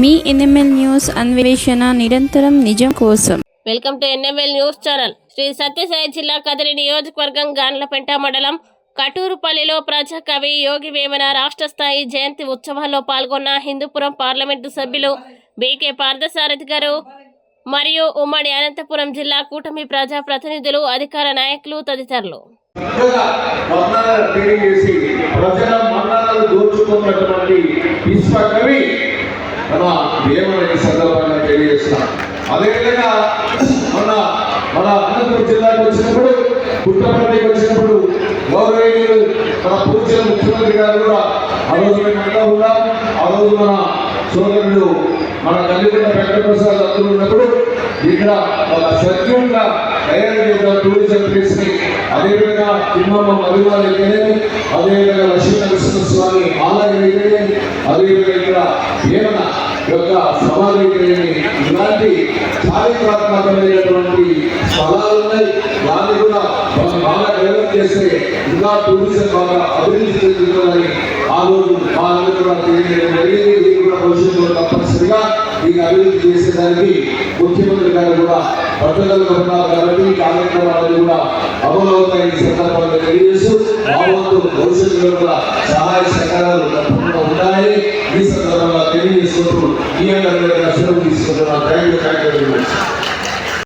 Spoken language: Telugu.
మీ ఎన్ఎంఎల్ న్యూస్ అన్వేషణ నిరంతరం నిజం కోసం. Welcome to NML news channel. Sri Sathya Sai జిల్లా కదిరి నియోజకవర్గం గాన్లపెంట మండలం కటూరుపల్లిలో ప్రజా కవి యోగి వేమన రాష్ట్ర స్థాయి జయంతి ఉత్సవాల్లో పాల్గొన్న హిందూపురం పార్లమెంటు సభ్యులు బీకే పార్థసారథి గారు మరియు ఉమ్మడి అనంతపురం జిల్లా కూటమి ప్రజా ప్రతినిధులు అధికార నాయకులు తదితరులు. ప్రజల మరణాలను దోచుకున్నటువంటి విశ్వకవి మన వేమని సందర్భంగా తెలియజేస్తాం అదేవిధంగా మన మన అనంతపురం జిల్లాకు వచ్చినప్పుడు పుట్టపల్లికి వచ్చినప్పుడు గౌరవీయులు మన పూజల ముఖ్యమంత్రి గారు కూడా ఆ రోజు మేము అంతా ఉన్నాం? ఆ రోజు మన సోదరుడు మన తల్లిదండ్రుల వెంకటప్రసాద్ అందులో ఉన్నప్పుడు ఇక్కడ ఒక సర్క్యూట్ తయారు చేసిన టూరిజం ప్లేస్ అదేవిధంగా తిమ్మమ్మ మధుమాలు అయితేనేమి అదేవిధంగా లక్ష్మీనరసింహ స్వామి ఆలయం అయితేనేమి అదేవిధంగా ఇక్కడ ఏమన యొక్క సమాధి అయితేనేమి ఇలాంటి చారిత్రాత్మకమైనటువంటి స్థలాలు ఉన్నాయి. దాన్ని కూడా మనం బాగా డెవలప్ చేస్తే ఇంకా టూరిజం బాగా అభివృద్ధి చెందుతుందని ఆ రోజు మా అందరూ కూడా తెలియజేయడం ఇక అభివృద్ధి చేసేదానికి ముఖ్యమంత్రి గారు కూడా పట్టుదలకు ఉన్నారు కాబట్టి ఈ కార్యక్రమాలు కూడా అమలు అవుతాయి ఈ సందర్భంగా తెలియజేస్తూ రాబోతు భవిష్యత్తులో కూడా సహాయ సహకారాలు ఉంటాయి ఈ సందర్భంగా తెలియజేసుకుంటూ ఈ యొక్క దర్శనం తీసుకుంటున్నాం thank you thank you very much